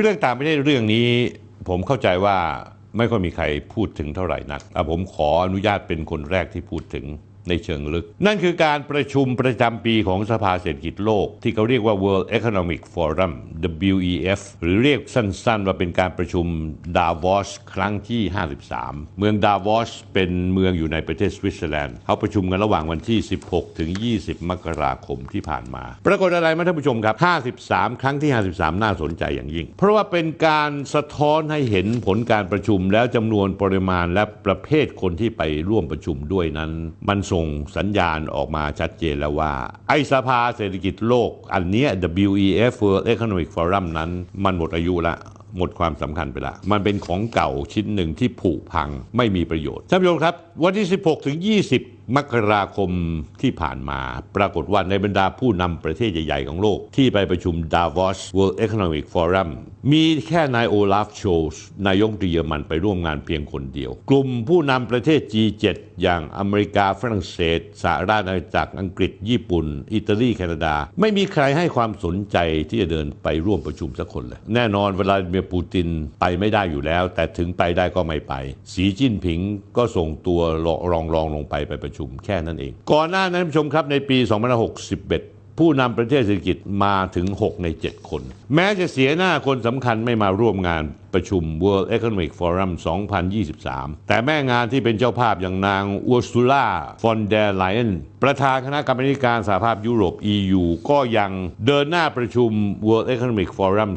เรื่องต่างประเทศเรื่องนี้ผมเข้าใจว่าไม่ค่อยมีใครพูดถึงเท่าไหร่นักอ่ผมขออนุญาตเป็นคนแรกที่พูดถึง ในเชิงลึก นั่นคือการประชุมประจำปีของสภาเศรษฐกิจโลก ที่เขาเรียกว่า World Economic Forum WEF หรือเรียกสั้นๆ ว่าเป็นการประชุมดาวอสครั้งที่ 53 เมืองดาวอสเป็นเมืองอยู่ในประเทศสวิตเซอร์แลนด์เขาประชุมกันระหว่างวันที่ 16 ถึง 20 มกราคมที่ผ่านมา ปรากฏอะไรไหมท่านผู้ชมครับ 53 ครั้งที่ 53 น่าสนใจอย่างยิ่ง เพราะว่าเป็นการสะท้อนให้เห็นผลการประชุมแล้วจำนวนปริมาณและประเภทคนที่ไปร่วมประชุมด้วยนั้น มันส่งสัญญาณออกมาชัดเจนแล้วว่า ไอสภาเศรษฐกิจโลก อันนี้ WEF World Economic Forum นั้นมันหมดอายุละหมดความสำคัญไปละ มันเป็นของเก่าชิ้นหนึ่งที่ผุพังไม่มีประโยชน์ท่านผู้ชมครับ วันที่ 16 ถึง 20 มกราคมที่ผ่านมา ปรากฏว่าในบรรดาผู้นำประเทศใหญ่ ๆ ของโลก ที่ไปประชุม Davos World Economic Forum มีแค่นายโอลาฟโชลส์นายกเยอรมันไปร่วมงานเพียงคนเดียว กลุ่มผู้นำประเทศ G7 อย่างอเมริกาฝรั่งเศสสหราชอาณาจักรอังกฤษ ญี่ปุ่น อิตาลีแคนาดา ไม่มีใครให้ความสนใจที่จะเดินไปร่วมประชุมสักคนเลย แน่นอนเวลาเมียปูตินไปไม่ได้อยู่แล้ว แต่ถึงไปได้ก็ไม่ไป สีจิ้นผิงก็ส่งตัวรองรองลงไปไปประชุมชุมแค่นั้นเอง ก่อนหน้านั้นท่านผู้ชมครับในปี 2561 ผู้นำประเทศเศรษฐกิจมาถึง 6 ใน 7 คน แม้จะเสียหน้าคนสำคัญไม่มาร่วมงานประชุม World Economic Forum 2023 แต่แม่งานที่เป็นเจ้าภาพอย่างนางอูสตูล่าฟอนเดร์ไลเอนประธานคณะกรรมการสหภาพยุโรป EU ก็ยังเดินหน้าประชุม World Economic Forum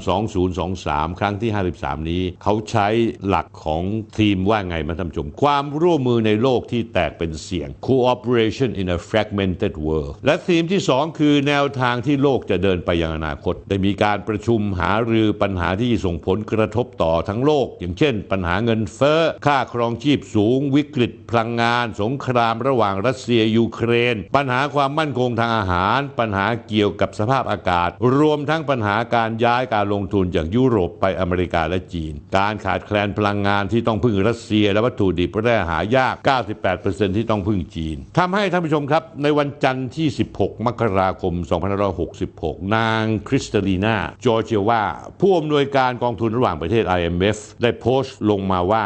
2023 ครั้งที่ 53 นี้ เขาใช้หลักของทีมว่าไงมาท่านชม ความร่วมมือในโลกที่แตกเป็นเสียง Cooperation in a fragmented world และทีมที่ 2 คือแนวทางที่โลกจะเดินไปยังอนาคต ได้มีการประชุมหารือปัญหาที่ส่งผลกระทบต่อทั้งโลก อย่างเช่น ปัญหาเงินเฟ้อ ค่าครองชีพสูง วิกฤตพลังงาน สงครามระหว่างรัสเซียยูเครน ปัญหาความมั่นคงทางอาหาร ปัญหาเกี่ยวกับสภาพอากาศ รวมทั้งปัญหาการย้ายการลงทุนจากยุโรปไปอเมริกาและจีน การขาดแคลนพลังงานที่ต้องพึ่งรัสเซีย และวัตถุดิบแร่หายาก 98%ที่ต้องพึ่งจีนทำให้ท่านผู้ชมครับ ในวันจันทร์ที่ 16 มกราคม 2566 นางคริสตลีนาจอร์เจียว่าผู้อำนวยการกองทุนระหว่างประเทศ IMF ได้โพสต์ลงมาว่า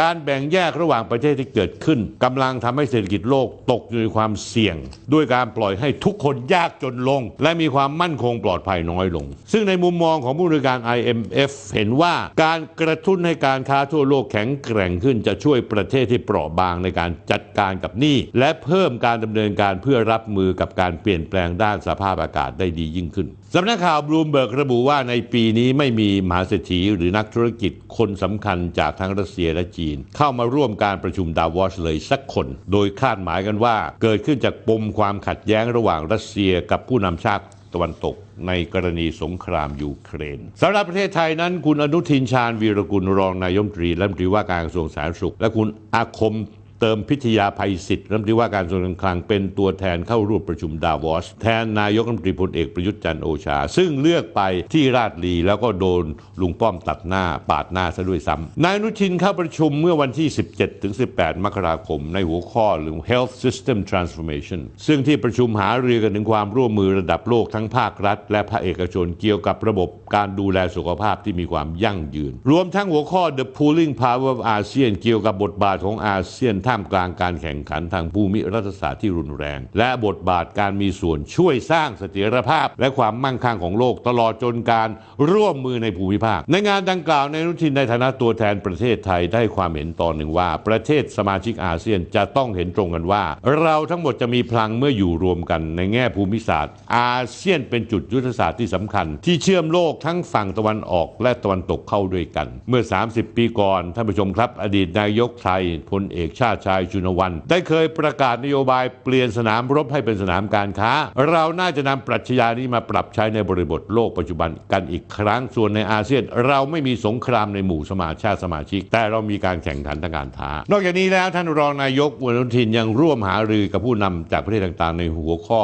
การแบ่งแยกระหว่างประเทศที่เกิดขึ้นกำลังทำให้เศรษฐกิจโลกตกอยู่ในความเสี่ยง ด้วยการปล่อยให้ทุกคนยากจนลง และมีความมั่นคงปลอดภัยน้อยลง ซึ่งในมุมมองของผู้บริการ IMF เห็นว่าการกระตุ้นให้การค้าทั่วโลกแข็งแกร่งขึ้นจะช่วยประเทศที่เปราะบางในการจัดการกับหนี้และเพิ่มการดำเนินการเพื่อรับมือกับการเปลี่ยนแปลงด้านสภาพอากาศได้ดียิ่งขึ้นสำนักข่าวบลูมเบิร์กระบุว่าในปีนี้ไม่มีมหาเศรษฐีหรือนักธุรกิจคนสำคัญจากทั้งรัสเซียและจีน เข้ามาร่วมการประชุมดาวอสเลยสักคน โดยคาดหมายกันว่าเกิดขึ้นจากปมความขัดแย้งระหว่างรัสเซียกับผู้นำชาติตะวันตกในกรณีสงครามยูเครนสำหรับประเทศไทยนั้น คุณอนุทินชาญวีรกุลรองนายมตรีและรัฐมนตรีว่าการกระทรวงสาธารณสุข และคุณอาคม เติมพิทยาภัยศิษฐ์รัฐมนตรีว่าการกระทรวงการคลังเป็นตัวแทนเข้าร่วมประชุมดาวอส แทนนายกรัฐมนตรีพลเอกประยุทธ์จันทร์โอชา ซึ่งเลือกไปที่ราชลีแล้วก็โดนลุงป้อมตัดหน้าปาดหน้าซะด้วยซ้ำนายอนุทินเข้าประชุมเมื่อวันที่ 17ถึง18 มกราคม ในหัวข้อหรือ Health System Transformation ซึ่งที่ประชุมหารือกันถึงความร่วมมือระดับโลกทั้งภาครัฐ และภาคเอกชนเกี่ยวกับระบบการดูแลสุขภาพที่มีความยั่งยืน รวมทั้งหัวข้อ The Pooling Power of ASEAN เกี่ยวกับบทบาทของอาเซียนท่ามกลางการแข่งขันทางภูมิรัฐศาสตร์ที่รุนแรง และบทบาทการมีส่วนช่วยสร้างเสถียรภาพ และความมั่งคั่งของโลกตลอดจนการร่วมมือในภูมิภาค ในงานดังกล่าวในายอนุทินในฐานะตัวแทนประเทศไทยได้ความเห็นตอนหนึ่งว่า ประเทศสมาชิกอาเซียนจะต้องเห็นตรงกันว่า เราทั้งหมดจะมีพลังเมื่ออยู่รวมกันในแง่ภูมิศาสตร์ อาเซียนเป็นจุดยุทธศาสตร์ที่สำคัญ ที่เชื่อมโลกทั้งฝั่งตะวันออกและตะวันตกเข้าด้วยกัน เมื่อ 30 ปีก่อนท่านผู้ชมครับ อดีตนายกไทยพลเอกชาติชายชุนวันได้เคยประกาศนโยบายเปลี่ยนสนามรบให้เป็นสนามการค้า เราน่าจะนำปรัชญานี้มาปรับใช้ในบริบทโลกปัจจุบันกันอีกครั้งส่วนในอาเซียน เราไม่มีสงครามในหมู่สมาชาติสมาชิก แต่เรามีการแข่งขันทางการค้า นอกจากนี้แล้วท่านรองนายกอนุทินยังร่วมหารือกับผู้นำจากประเทศต่างๆ ในหัวข้อ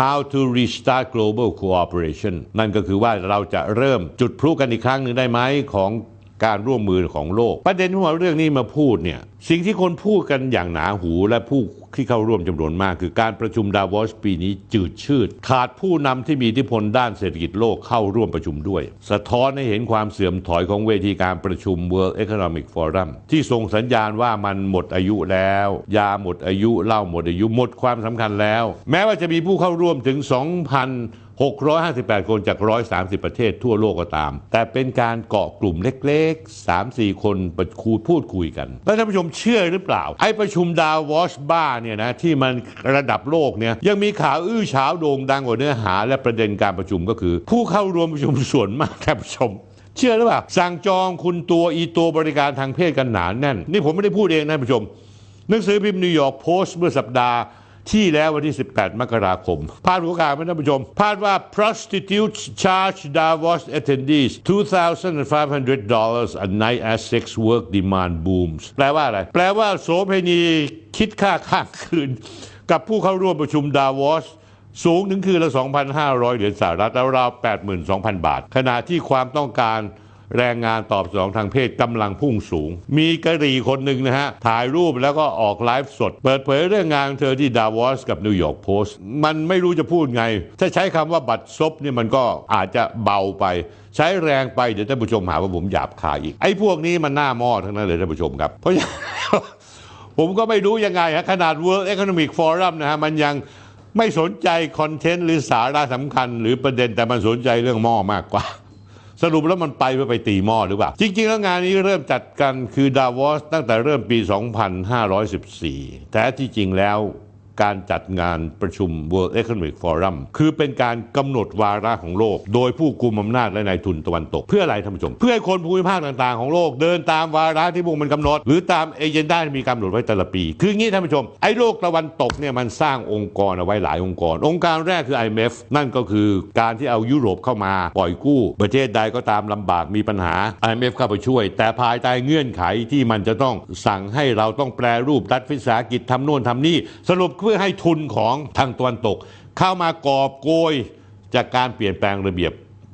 How to restart global cooperation นั่นก็คือว่าเราจะเริ่มจุดพลุกันอีกครั้งหนึ่งได้ไหมของ การร่วมมือของโลก ประเด็นที่ว่าเรื่องนี้มาพูดเนี่ยสิ่งที่คนพูดกันอย่างหนาหูและผู้ที่เข้าร่วมจำนวนมาก คือการประชุมดาวอสปีนี้จืดชืด ขาดผู้นำที่มีอิทธิพลด้านเศรษฐกิจโลกเข้าร่วมประชุมด้วย สะท้อนให้เห็นความเสื่อมถอยของเวทีการประชุม World Economic Forum ที่ส่งสัญญาณว่ามันหมดอายุแล้ว ยาหมดอายุเหล้าหมดอายุหมดความสำคัญแล้ว แม้ว่าจะมีผู้เข้าร่วมถึง 2,000 658 คนจาก 130 ประเทศทั่วโลกก็ตาม แต่เป็นการเกาะกลุ่มเล็กๆ 3-4 คนประคุยพูดคุยกัน แล้วท่านผู้ชมเชื่อหรือเปล่า ไอ้ประชุมดาววอชบ้าเนี่ยนะที่มันระดับโลกเนี่ยยังมีข่าวอื้อฉาวโด่งดังกว่าเนื้อหา และประเด็นการประชุมก็คือ ผู้เข้าร่วมประชุมส่วนมากท่านผู้ชมเชื่อหรือเปล่า สั่งจองคุณตัวอีตัวบริการทางเพศกันหนานแน่น นี่ผมไม่ได้พูดเองนะท่านผู้ชมหนังสือพิมพ์นิวยอร์กโพสต์เมื่อสัปดาห์ ที่แล้ววันที่ 18 มกราคม พาดหัวข่าวไหมท่านผู้ชม พาดว่า prostitutes charge Davos attendees 2,500 dollars a night as sex work demand booms แปลว่าอะไร แปลว่าโสเภณีคิดค่าข้างคืน กับผู้เข้าร่วมประชุมดาวอสสูงถึงคืนละ 2,500 เหรียญสหรัฐแล้วราว 82,000 บาท ขณะที่ความต้องการ แรงงานตอบสนองทางเพศกำลังพุ่งสูง มีกะหรี่คนหนึ่งนะฮะ ถ่ายรูปแล้วก็ออกไลฟ์สด เปิดเผยเรื่องงานเธอที่ดาวอสกับนิวยอร์กโพสต์ มันไม่รู้จะพูดไง ถ้าใช้คำว่าบัตรซบเนี่ยมันก็อาจจะเบาไป ใช้แรงไปเดี๋ยวท่านผู้ชมหาว่าผมหยาบคายอีก ไอ้พวกนี้มันหน้ามอทั้งนั้นเลยท่านผู้ชมครับ เพราะผมก็ไม่รู้ยังไงฮะขนาด World Economic Forum นะฮะมันยังไม่สนใจคอนเทนต์หรือสาระสำคัญ หรือประเด็นแต่มันสนใจเรื่องหม้อมากกว่า สรุปแล้วมันไปเพื่อไปตีหม้อหรือเปล่า จริง ๆ แล้วงานนี้เริ่มจัดกันคือดาวอสตั้งแต่เริ่มปี 2514 แต่ที่จริงแล้ว การจัดงานประชุม World Economic Forum คือเป็นการกำหนดวาระของโลก โดยผู้กุมอำนาจและนายทุนตะวันตก เพื่ออะไรท่านผู้ชม เพื่อให้คนภูมิภาคต่างๆของโลก เดินตามวาระที่พวกมันกำหนด หรือตามเอเจนดาที่มีกำหนดไว้แต่ละปี คืองี้ท่านผู้ชม ไอ้โลกตะวันตกเนี่ยมันสร้างองค์กรเอาไว้หลายองค์กร องค์การแรกคือ IMF นั่นก็คือการที่เอายุโรปเข้ามาปล่อยกู้ ประเทศใดก็ตามลำบากมีปัญหา IMF เข้าไปช่วย แต่ภายใต้เงื่อนไขที่มันจะต้องสั่งให้เราต้องแปรรูปรัฐวิสาหกิจทำโน่นทำนี่สรุปพื่อให้ทุนของทางตะวันตก เข้ามากอบโกยจากการเปลี่ยนแปลงระเบียบ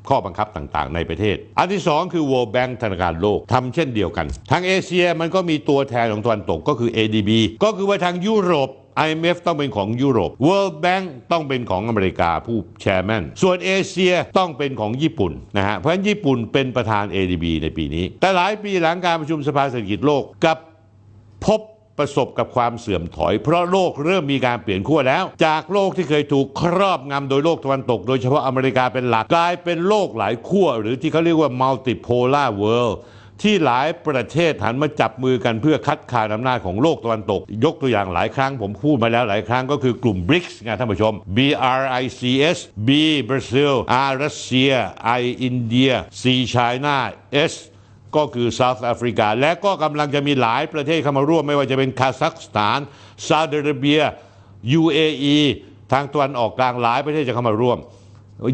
ข้อบังคับต่างๆ ในประเทศ อันที่สองคือ World Bank ธนาคารโลกทำเช่นเดียวกัน ทางเอเชียมันก็มีตัวแทนของตะวันตกก็คือ ADB ก็คือว่าทางยุโรป IMF ต้องเป็นของยุโรป World Bank ต้องเป็นของอเมริกาผู้แชร์แมนส่วนเอเชียต้องเป็นของญี่ปุ่นนะฮะ เพราะฉะนั้นญี่ปุ่นเป็นประธาน ADB ในปีนี้ แต่หลายปีหลังการประชุมสภาเศรษฐกิจโลกกับพบ ประสบกับความเสื่อมถอย เพราะโลกเริ่มมีการเปลี่ยนขั้วแล้ว จากโลกที่เคยถูกครอบงำโดยโลกตะวันตก โดยเฉพาะอเมริกาเป็นหลักกลายเป็นโลกหลายขั้วหรือที่เขาเรียกว่า multipolar world ที่หลายประเทศหันมาจับมือกันเพื่อคัดค้านอำนาจของโลกตะวันตก ยกตัวอย่างหลายครั้ง ผมพูดมาแล้วหลายครั้งก็คือกลุ่ม BRICS ไงท่านผู้ชม B R I C S B Brazil R รัสเซีย I อินเดีย C China S ก็คือเซาท์แอฟริกา และก็กำลังจะมีหลายประเทศเข้ามาร่วมไม่ว่าจะเป็นคาซัคสถานซาอุดิอาระเบีย UAE ทางตะวันออกกลางหลายประเทศจะเข้ามาร่วม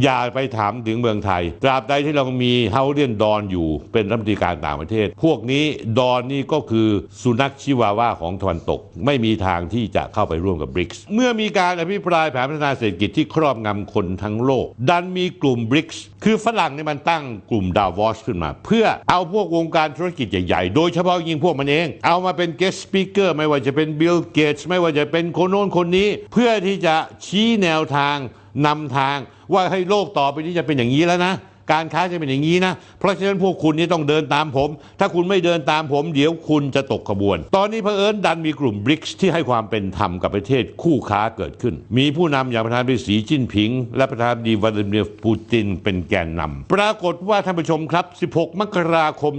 อย่าไปถามถึงเมืองไทย ตราบใดที่เรามีเฮาเรียนดอนอยู่เป็นรัฐมนตรีการต่างประเทศ พวกนี้ดอนนี่ก็คือสุนัขชิวาว่าของตะวันตก ไม่มีทางที่จะเข้าไปร่วมกับบริกส์เมื่อมีการอภิปรายแผนพัฒนาเศรษฐกิจที่ครอบงำคนทั้งโลก ดันมีกลุ่มบริกส์คือฝรั่งนี่มันตั้งกลุ่มดาวอสขึ้นมา เพื่อเอาพวกวงการธุรกิจใหญ่ๆ โดยเฉพาะยิ่งพวกมันเอง เอามาเป็น guest speaker ไม่ว่าจะเป็นบิลเกตส์ไม่ว่าจะเป็นคนโน้นคนนี้ เพื่อที่จะชี้แนวทาง นำทางว่าให้โลกต่อไปนี้จะเป็นอย่างนี้แล้วนะ การค้าจะเป็นอย่างนี้นะ เพราะฉะนั้นพวกคุณนี่ต้องเดินตามผม ถ้าคุณไม่เดินตามผม เดี๋ยวคุณจะตกขบวน ตอนนี้เผอิญดันมีกลุ่มบริกส์ที่ให้ความเป็นธรรมกับประเทศคู่ค้าเกิดขึ้น มีผู้นำอย่างประธานาธิบดีสีจิ้นผิง และประธานาธิบดีวลาดิเมียร์ปูตินเป็นแกนนำปรากฏว่าท่านผู้ชมครับ 16 มกราคม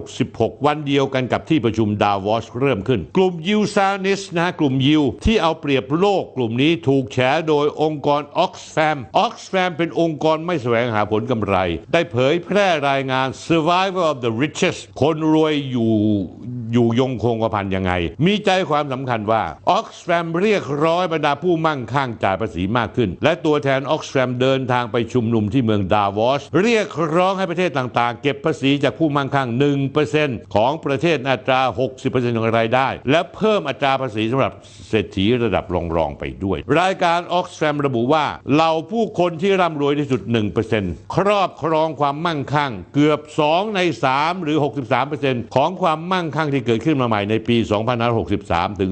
2566 วันเดียวกันกับที่ประชุมดาวอสเริ่มขึ้น กลุ่มยิวซานิสนะกลุ่มยิวที่เอาเปรียบโลกกลุ่มนี้ถูกแฉโดยองค์กร Oxfam Oxfam เป็นองค์กรไม่แสวงหาผลกำไรได้เผยแพร่รายงาน Survival of the Richest คนรวยอยู่ อยู่ยงคงกระพันยังไง มีใจความสำคัญว่า Oxfam เรียกร้อยบรรดาผู้มั่งคั่งจ่ายภาษีมากขึ้น และตัวแทน Oxfam เดินทางไปชุมนุมที่เมืองดาวอสเรียกร้องให้ประเทศต่างๆ เก็บภาษีจากผู้มั่งคั่ง 1%ของประเทศอัตรา 60%ของรายได้ และเพิ่มอัตราภาษีสำหรับเศรษฐีระดับรองๆไปด้วย รายการ Oxfam ระบุว่าเหล่าผู้คนที่ร่ำรวยที่สุด 1%ครอบครองความมั่งคั่ง เกือบ 2 ใน 3 หรือ 63%ของความมั่งคั่งที่ที่เกิดขึ้นมาใหม่ในปี 2563 ถึง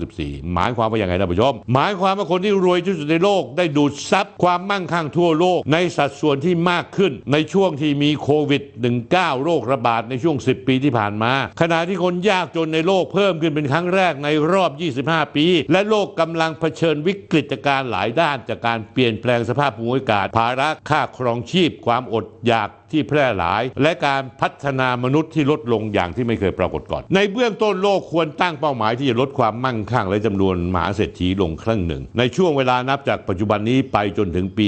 2564 หมายความว่าอย่างไรท่านผู้ชม หมายความว่าคนที่รวยที่สุดในโลกได้ดูดซับความมั่งคั่งทั่วโลก ในสัดส่วนที่มากขึ้นในช่วงที่มีโควิด -19 โรคระบาดในช่วง 10 ปีที่ผ่านมา ขณะที่คนยากจนในโลกเพิ่มขึ้นเป็นครั้งแรกในรอบ 25 ปี และโลกกำลังเผชิญวิกฤตการณ์หลายด้านจากการเปลี่ยนแปลงสภาพภูมิอากาศภาระค่าครองชีพ ความอดอยาก ที่แพร่หลาย และการพัฒนามนุษย์ที่ลดลงอย่างที่ไม่เคยปรากฏก่อน ในเบื้องต้นโลกควรตั้งเป้าหมายที่จะลดความมั่งคั่งและจำนวนมหาเศรษฐีลงครึ่งหนึ่ง ในช่วงเวลานับจากปัจจุบันนี้ไปจนถึงปี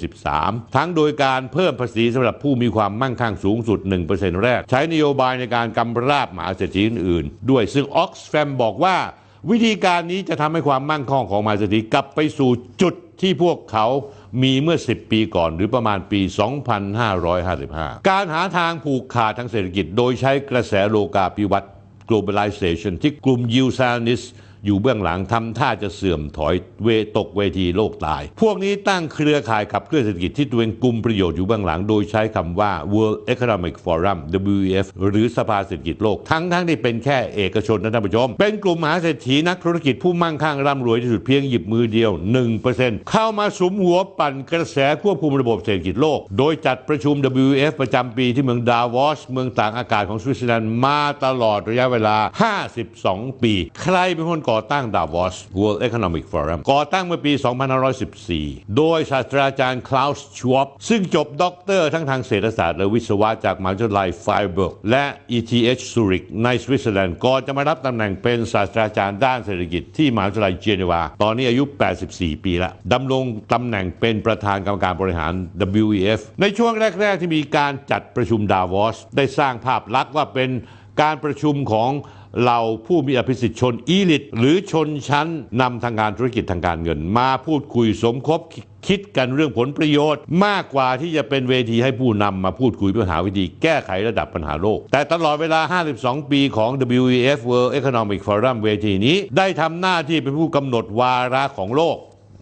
2573 ทั้งโดยการเพิ่มภาษีสำหรับผู้มีความมั่งคั่งสูงสุด 1%แรก ใช้นโยบายในการกำราบมหาเศรษฐีอื่นๆ ด้วยซึ่งออกซแฟมบอกว่า วิธีการนี้จะทำให้ความมั่งคั่งของมหาเศรษฐีกลับไปสู่จุดที่พวกเขา มีเมื่อ 10 ปีก่อนหรือประมาณปี 2555 การหาทางผูกขาดทางเศรษฐกิจ โดยใช้กระแสโลกาภิวัตน์ globalization ที่กลุ่มยิวซานิส อยู่เบื้องหลังทำท่าจะเสื่อมถอยเวตกเวทีโลกตาย พวกนี้ตั้งเครือข่ายขับเคลื่อนเศรษฐกิจที่ตัวเองกลุ่มประโยชน์อยู่เบื้องหลัง โดยใช้คำว่า World Economic Forum WEF หรือสภาเศรษฐกิจโลกทั้งทั้งที่เป็นแค่เอกชนนะท่านผู้ชม เป็นกลุ่มมหาเศรษฐีนักธุรกิจผู้มั่งคั่งร่ำรวยที่สุดเพียงหยิบมือเดียว 1%เข้ามาสุมหัวปั่นกระแสควบคุมระบบเศรษฐกิจโลก โดยจัดประชุม WEF ประจำปีที่เมืองดาวอสเมืองต่างอากาศของสวิตเซอร์แลนด์มาตลอดระยะเวลา 52 ปี ใครเป็นคนก่อตั้งดาวอส World Economic Forum ก่อตั้งเมื่อปี 2514 โดยศาสตราจารย์คลาวส์ชวอปซึ่งจบด็อกเตอร์ทั้งทางเศรษฐศาสตร์และวิศวะจากมหาวิทยาลัยไฟเบิร์กและ ETH Zurich ในสวิตเซอร์แลนด์ก่อนจะมารับตำแหน่งเป็นศาสตราจารย์ด้านเศรษฐกิจที่มหาวิทยาลัยเจนีวา ตอนนี้อายุ 84 ปีแล้วดำรงตำแหน่งเป็นประธานกรรมการบริหาร WEF ในช่วงแรก ๆ ที่มีการจัดประชุมดาวอส ได้สร้างภาพลักษณ์ว่าเป็นการประชุมของ เราผู้มีอภิสิทธิชนอีลิต หรือชนชั้นนำทางการธุรกิจทางการเงิน มาพูดคุยสมคบคิดกันเรื่องผลประโยชน์ มากกว่าที่จะเป็นเวทีให้ผู้นำมาพูดคุยเพื่อหาวิธีแก้ไขระดับปัญหาโลก แต่ตลอดเวลา 52 ปีของ WEF World Economic Forum เวทีนี้ ได้ทำหน้าที่เป็นผู้กำหนดวาระของโลก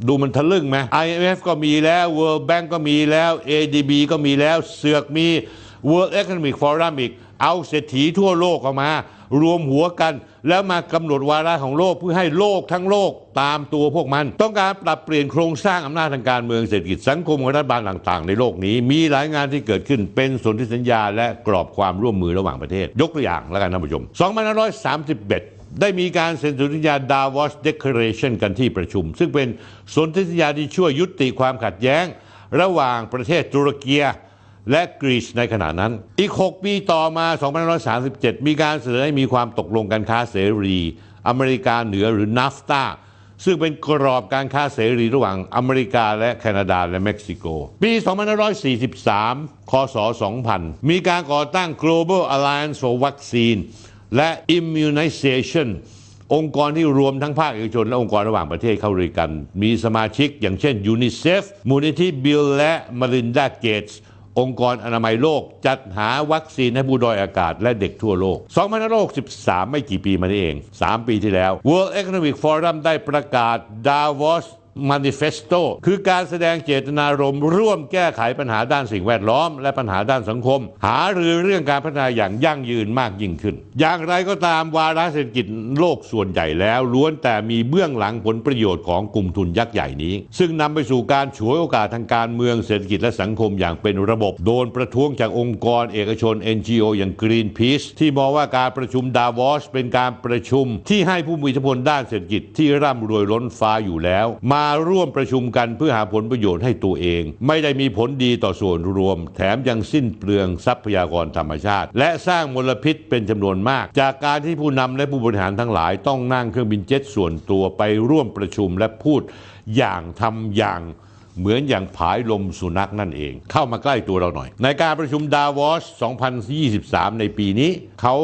ดูมันทะลึ่งไหม IMF ก็มีแล้ว World Bank ก็มีแล้ว ADB ก็มีแล้ว เสือกมี World Economic Forum อีก เอาเศรษฐีทั่วโลกออกมา รวมหัวกัน แล้วมากำหนดวาระของโลกเพื่อให้โลกทั้งโลกตามตัวพวกมัน ต้องการปรับเปลี่ยนโครงสร้างอำนาจทางการเมืองเศรษฐกิจสังคมของรัฐบาลต่างๆ ในโลกนี้ มีหลายงานที่เกิดขึ้นเป็นสนธิสัญญา และกรอบความร่วมมือระหว่างประเทศ ยกตัวอย่างแล้วกันท่านผู้ชม2531ได้มีการเซ็นสนธิสัญญาดาวอสเดค a r a t i o n กันที่ประชุม ซึ่งเป็นสนธิสัญญาที่ช่วยยุติความขัดแย้ง ระหว่างประเทศตุรกี และกรีซในขณะนั้น อีก 6 ปีต่อมา 2537 มีการเสนอให้มีความตกลงการค้าเสรี อเมริกาเหนือหรือนาฟตาซึ่งเป็นกรอบการค้าเสรีระหว่างอเมริกาและแคนาดาและเม็กซิโก ปี 2543 คศ 2000 มีการก่อตั้ง Global Alliance for Vaccine และ Immunization องค์กรที่รวมทั้งภาคเอกชนและองค์กรระหว่างประเทศเข้าด้วยกัน มีสมาชิกอย่างเช่นยูนิเซฟมูลนิธิบิลและมารินดาเกตส์ องค์กรอนามัยโลก จัดหาวัคซีนให้ผู้ด้อยอากาศและเด็กทั่วโลก 2563 ไม่กี่ปีมานี้เอง 3 ปีที่แล้ว World Economic Forum ได้ประกาศ Davos Manifesto คือการแสดงเจตนารมณ์ร่วมแก้ไขปัญหาด้านสิ่งแวดล้อม และปัญหาด้านสังคม หารือเรื่องการพัฒนาอย่างยั่งยืนมากยิ่งขึ้น อย่างไรก็ตามวาระเศรษฐกิจโลกส่วนใหญ่แล้วล้วนแต่มีเบื้องหลังผลประโยชน์ของกลุ่มทุนยักษ์ใหญ่นี้ ซึ่งนำไปสู่การฉวยโอกาสทางการเมืองเศรษฐกิจและสังคมอย่างเป็นระบบ โดนประท้วงจากองค์กรเอกชน NGO อย่าง Greenpeace ที่มองว่าการประชุมดาวอสเป็นการประชุมที่ให้ผู้มีอิทธิพลด้านเศรษฐกิจที่ร่ำรวยล้นฟ้าอยู่แล้ว มาร่วมประชุมกันเพื่อหาผลประโยชน์ให้ตัวเอง ไม่ได้มีผลดีต่อส่วนรวม แถมยังสิ้นเปลืองทรัพยากรธรรมชาติ และสร้างมลพิษเป็นจำนวนมาก จากการที่ผู้นำและผู้บริหารทั้งหลายต้องนั่งเครื่องบินเจ็ตส่วนตัวไปร่วมประชุมและพูดอย่างทำอย่าง เหมือนอย่างผายลมสุนัขนั่นเอง เข้ามาใกล้ตัวเราหน่อย ในการประชุมดาวอส 2023 ในปีนี้ เขา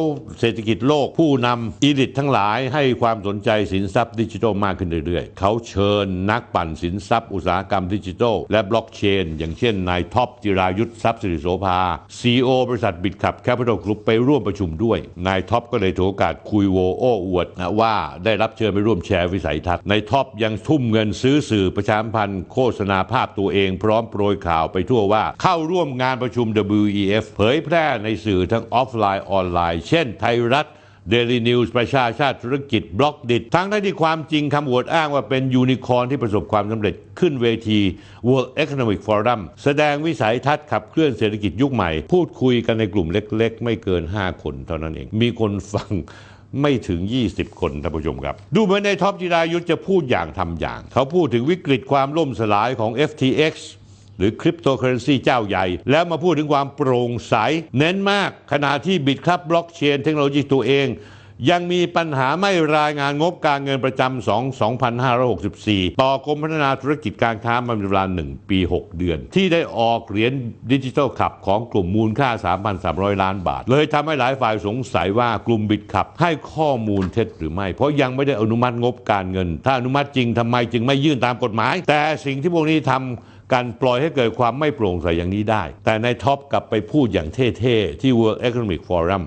เศรษฐกิจโลกผู้นำอีลิตทั้งหลายให้ความสนใจสินทรัพย์ดิจิทัลมากขึ้นเรื่อยๆ เขาเชิญนักปั่นสินทรัพย์อุตสาหกรรมดิจิทัล และบล็อกเชน อย่างเช่นนายท็อปจิรายุทธทรัพย์สิริโสภา CEO บริษัทบิตคับแคปิตอลกรุ๊ปไปร่วมประชุมด้วยนายท็อปก็เลยถือโอกาสคุยโวโอ้อวดนะว่าได้รับเชิญไปร่วมแชร์วิสัยทัศน์นายท็อปยังทุ่มเงินซื้อสื่อประชาสัมพันธ์โฆษณาภาพตัวเองพร้อมโปรยข่าวไปทั่วว่าเข้าร่วมงานประชุม WEF เผยแพร่ในสื่อทั้งออฟไลน์ออนไลน์ เช่นไทยรัฐ Daily News ประชาชาติธุรกิจบล็อกดิทั้งที่ความจริงคำอวดอ้างว่าเป็นยูนิคอร์นที่ประสบความสำเร็จขึ้นเวที World Economic Forum แสดงวิสัยทัศน์ขับเคลื่อนเศรษฐกิจยุคใหม่ พูดคุยกันในกลุ่มเล็ก ๆ ไม่เกิน 5 คนเท่านั้นเอง มีคนฟัง ไม่ถึง 20 คนท่านผู้ชมครับ ดูเหมือนในท็อปจิรายุทธจะพูดอย่างทำอย่าง เขาพูดถึงวิกฤตความล่มสลายของ FTX หรือคริปโตเคอเรนซีเจ้าใหญ่ แล้วมาพูดถึงความโปร่งใส เน้นมากขณะที่บิตครับบล็อกเชนเทคโนโลยีตัวเอง ยังมีปัญหาไม่รายงานงบการเงินประจำ2 2564 ต่อกรมพัฒนาธุรกิจการค้ามาเป็นเวลา 1 ปี 6 เดือน ที่ได้ออกเหรียญดิจิทัลขับของกลุ่มมูลค่า 3,300 ล้านบาท เลยทำให้หลายฝ่ายสงสัยว่ากลุ่มบิตขับให้ข้อมูลเท็จหรือไม่ เพราะยังไม่ได้อนุมัติงบการเงิน ถ้าอนุมัติจริงทำไมจึงไม่ยื่นตามกฎหมาย แต่สิ่งที่พวกนี้ทำการปล่อยให้เกิดความไม่โปร่งใสอย่างนี้ได้ แต่ในท็อปกลับไปพูดอย่างเท่ ๆ ที่ World Economic Forum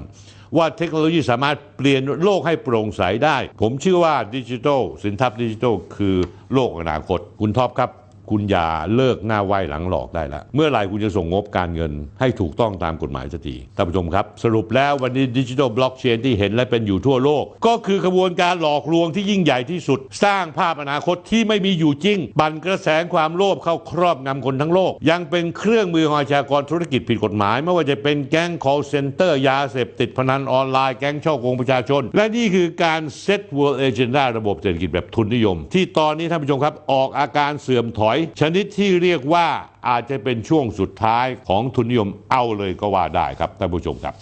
ว่าเทคโนโลยีสามารถเปลี่ยนโลกให้โปร่งใสได้ ผมเชื่อว่าดิจิทัลสินทรัพย์ดิจิทัลคือโลกอนาคต คุณท็อปครับ คุณอย่าเลิกหน้าไหว้หลังหลอกได้แล้วเมื่อไหร่คุณจะส่งงบการเงิน ให้ถูกต้องตามกฎหมายสักทีท่านผู้ชมครับ สรุปแล้ววันนี้ดิจิทัลบล็อกเชนที่เห็นและเป็นอยู่ทั่วโลก ก็คือขบวนการหลอกลวงที่ยิ่งใหญ่ที่สุด สร้างภาพอนาคตที่ไม่มีอยู่จริง บั่นกระแสความโลภเข้าครอบงำคนทั้งโลก ยังเป็นเครื่องมือของอาชญากรธุรกิจผิดกฎหมาย ไม่ว่าจะเป็นแก๊ง call center ยาเสพติดพนันออนไลน์แก๊งช่อโกงประชาชน และนี่คือการเซต World Agenda ระบบเศรษฐกิจแบบทุนนิยม ที่ตอนนี้ท่านผู้ชมครับออกอาการเสื่อมถอยอยชนิดที่เรียกว่าอาจจะเป็นช่วงสุดท้ายของทุนนิยมเอาเลยก็ว่าได้ครับท่านผู้ชมครับ